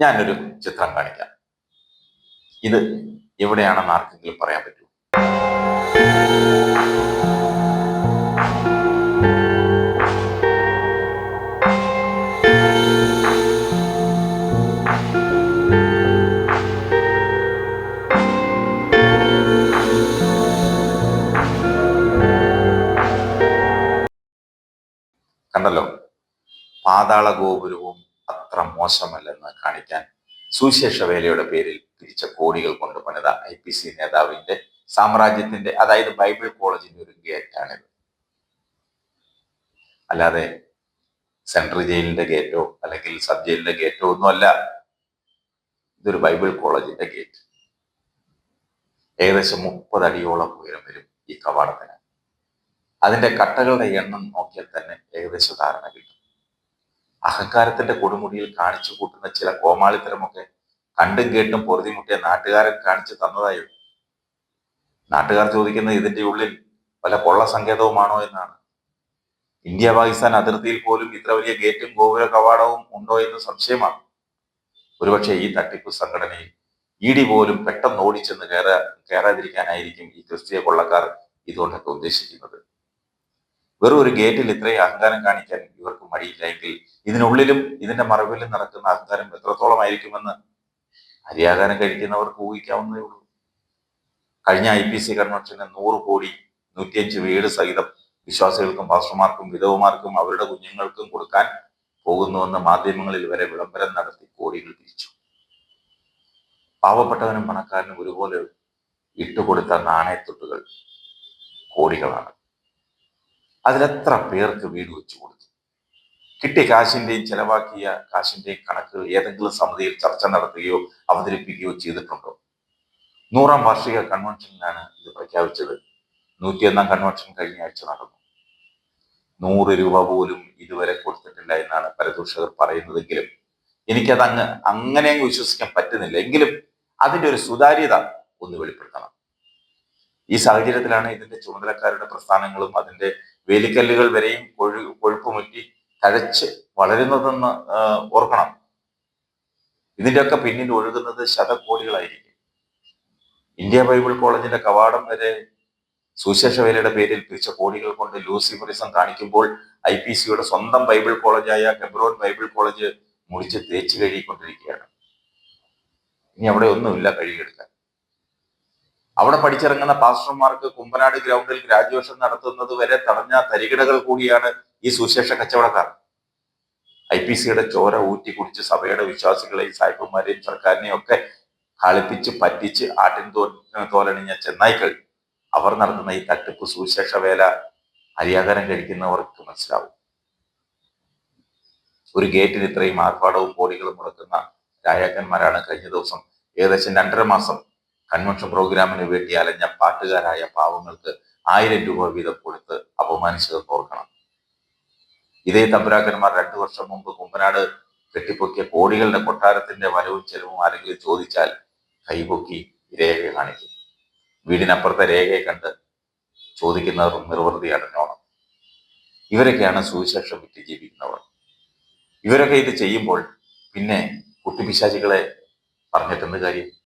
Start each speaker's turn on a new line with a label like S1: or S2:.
S1: ഞാനൊരു ചിത്രം കാണിക്കാം. ഇത് എവിടെയാണെന്ന് ആർക്കെങ്കിലും പറയാൻ പറ്റുമോ? കണ്ടല്ലോ? പാതാള ഗോപുരവും അത്ര മോശമല്ലെന്ന് കാണിക്കാൻ സുവിശേഷ വേലയുടെ പേരിൽ പിരിച്ച കോടികൾ കൊണ്ട് പണിത ഐ പി സി നേതാവിന്റെ സാമ്രാജ്യത്തിന്റെ അതായത് ബൈബിൾ കോളേജിന്റെ ഒരു ഗേറ്റാണിത്. അല്ലാതെ സെൻട്രൽ ജയിലിന്റെ ഗേറ്റോ അല്ലെങ്കിൽ സബ് ജയിലിന്റെ ഗേറ്റോ ഒന്നുമല്ല. ഇതൊരു ബൈബിൾ കോളേജിന്റെ ഗേറ്റ്. ഏകദേശം മുപ്പത് അടിയോളം ഉയരം വരും ഈ കവാടത്തിന്. അതിന്റെ കട്ടകളുടെ എണ്ണം നോക്കിയാൽ തന്നെ ഏകദേശ ധാരണ കിട്ടും. അഹങ്കാരത്തിന്റെ കൊടുമുടിയിൽ കാണിച്ചു കൂട്ടുന്ന ചില കോമാളിത്തരമൊക്കെ കണ്ടും കേട്ടും പൊറുതിമുട്ടിയ നാട്ടുകാരൻ കാണിച്ചു തന്നതായിരുന്നു നാട്ടുകാർ ചോദിക്കുന്നത് ഇതിന്റെ ഉള്ളിൽ വല്ല കൊള്ള സങ്കേതവുമാണോ എന്നാണ്. ഇന്ത്യ പാകിസ്ഥാൻ അതിർത്തിയിൽ പോലും ഇത്ര വലിയ ഗേറ്റും ഗോപുര കവാടവും ഉണ്ടോ എന്ന് സംശയമാണ്. ഒരുപക്ഷെ ഈ തട്ടിപ്പ് സംഘടനയിൽ ഇ ഡി പോലും പെട്ടെന്ന് ഓടിച്ചെന്ന് കയറാ കയറാതിരിക്കാനായിരിക്കും ഈ ക്രിസ്തീയ കൊള്ളക്കാർ ഇതുകൊണ്ടൊക്കെ ഉദ്ദേശിക്കുന്നത്. വെറും ഒരു ഗേറ്റിൽ ഇത്രയും അഹങ്കാരം കാണിക്കാൻ ഇവർക്ക് മടിയില്ല എങ്കിൽ ഇതിനുള്ളിലും ഇതിന്റെ മറവിലും നടക്കുന്ന അഹങ്കാരം എത്രത്തോളം ആയിരിക്കുമെന്ന് അരിയാഹാരം കഴിക്കുന്നവർക്ക് ഊഹിക്കാവുന്നതേ ഉള്ളൂ. കഴിഞ്ഞ ഐ പി സി കൺവെൻഷന് നൂറ് കോടി നൂറ്റിയഞ്ച് വീട് സഹിതം വിശ്വാസികൾക്കും പാസ്റ്റർമാർക്കും വിധവമാർക്കും അവരുടെ കുഞ്ഞുങ്ങൾക്കും കൊടുക്കാൻ പോകുന്നുവെന്ന് മാധ്യമങ്ങളിൽ വരെ വിളംബരം നടത്തി കോടികൾ തിരിച്ചു. പാവപ്പെട്ടവനും പണക്കാരനും ഒരുപോലെ ഇട്ടുകൊടുത്ത നാണയത്തൊട്ടുകൾ കോടികളാണ്. അതിലെത്ര പേർക്ക് വീട് വെച്ചു കൊടുത്തു? കിട്ടിയ കാശിന്റെയും ചെലവാക്കിയ കാശിന്റെയും കണക്ക് ഏതെങ്കിലും സമിതിയിൽ ചർച്ച നടത്തുകയോ അവതരിപ്പിക്കുകയോ ചെയ്തിട്ടുണ്ടോ? നൂറാം വാർഷിക കൺവെൻഷനിലാണ് ഇത് പ്രഖ്യാപിച്ചത്. നൂറ്റിയൊന്നാം കൺവെൻഷൻ കഴിഞ്ഞ ആഴ്ച നടന്നു. നൂറ് രൂപ പോലും ഇതുവരെ കൊടുത്തിട്ടില്ല എന്നാണ് പരദൂഷകർ പറയുന്നതെങ്കിലും എനിക്കത് അങ്ങ് അങ്ങനെ അങ്ങ് വിശ്വസിക്കാൻ പറ്റുന്നില്ല. എങ്കിലും അതിന്റെ ഒരു സുതാര്യത ഒന്ന് വെളിപ്പെടുത്തണം. ഈ സാഹചര്യത്തിലാണ് ഇതിന്റെ ചുമതലക്കാരുടെ പ്രസ്ഥാനങ്ങളും അതിന്റെ വേലിക്കല്ലുകൾ വരെയും കൊഴു കൊഴുപ്പുമുറ്റി തഴച്ച് വളരുന്നതെന്ന് ഓർക്കണം. ഇതിന്റെയൊക്കെ പിന്നിൽ ഒഴുകുന്നത് ശതകോടികളായിരിക്കും. ഇന്ത്യ ബൈബിൾ കോളേജിന്റെ കവാടം വരെ സുശേഷ വേലയുടെ പേരിൽ പിരിച്ച കോടികൾ കൊണ്ട് ലൂസിഫറിസം കാണിക്കുമ്പോൾ ഐ പി സിയുടെ സ്വന്തം ബൈബിൾ കോളേജായ കെബ്രോൺ ബൈബിൾ കോളേജ് മുടിച്ച് തേച്ച് കഴുകിക്കൊണ്ടിരിക്കുകയാണ്. ഇനി അവിടെ ഒന്നുമില്ല കഴുകിയെടുക്കാൻ. അവിടെ പഠിച്ചിറങ്ങുന്ന പാസ്റ്റർമാർക്ക് കുമ്പനാട് ഗ്രൗണ്ടിൽ ഗ്രാജുവേഷൻ നടത്തുന്നത് വരെ തടഞ്ഞ തരികിടകൾ കൂടിയാണ് ഈ സുശേഷ കച്ചവടക്കാർ. ഐ പി സിയുടെ ചോര ഊറ്റി കുടിച്ച് സഭയുടെ വിശ്വാസികളെയും സായിപ്പന്മാരെയും സർക്കാരിനെയും ഒക്കെ കളിപ്പിച്ച് പറ്റിച്ച് ആട്ടിൻ തോ തോലണിഞ്ഞ ചെന്നായ്ക്കൾ. അവർ നടത്തുന്ന ഈ തട്ടിപ്പ് സുവിശേഷ വേല അരിയാകരം കഴിക്കുന്നവർക്ക് മനസ്സിലാവും. ഒരു ഗേറ്റിന് ഇത്രയും ആർഭാടവും കോടികളും മുടക്കുന്ന രാജാക്കന്മാരാണ് കഴിഞ്ഞ ദിവസം ഏകദേശം രണ്ടര മാസം കൺവെൻഷൻ പ്രോഗ്രാമിന് വേണ്ടി അലഞ്ഞ പാട്ടുകാരായ പാവങ്ങൾക്ക് ആയിരം രൂപ വീതം കൊടുത്ത് അപമാനിച്ചത് ഓർക്കണം. ഇതേ തമ്പുരാക്കന്മാർ രണ്ടു വർഷം മുമ്പ് കുമ്പനാട് കെട്ടിപ്പൊക്കിയ കോടികളുടെ കൊട്ടാരത്തിന്റെ വരവും ചെലവും ആരെങ്കിലും ചോദിച്ചാൽ കൈപൊക്കി രേഖ കാണിക്കും. വീടിനപ്പുറത്തെ രേഖയെ കണ്ട് ചോദിക്കുന്നവർ നിർവൃതി അടഞ്ഞോണം. ഇവരൊക്കെയാണ് സുവിശേഷം വിറ്റ് ജീവിക്കുന്നവർ. ഇവരൊക്കെ ഇത് ചെയ്യുമ്പോൾ പിന്നെ കുട്ടിപിശാചികളെ പറഞ്ഞിട്ടെന്ത് കാര്യം?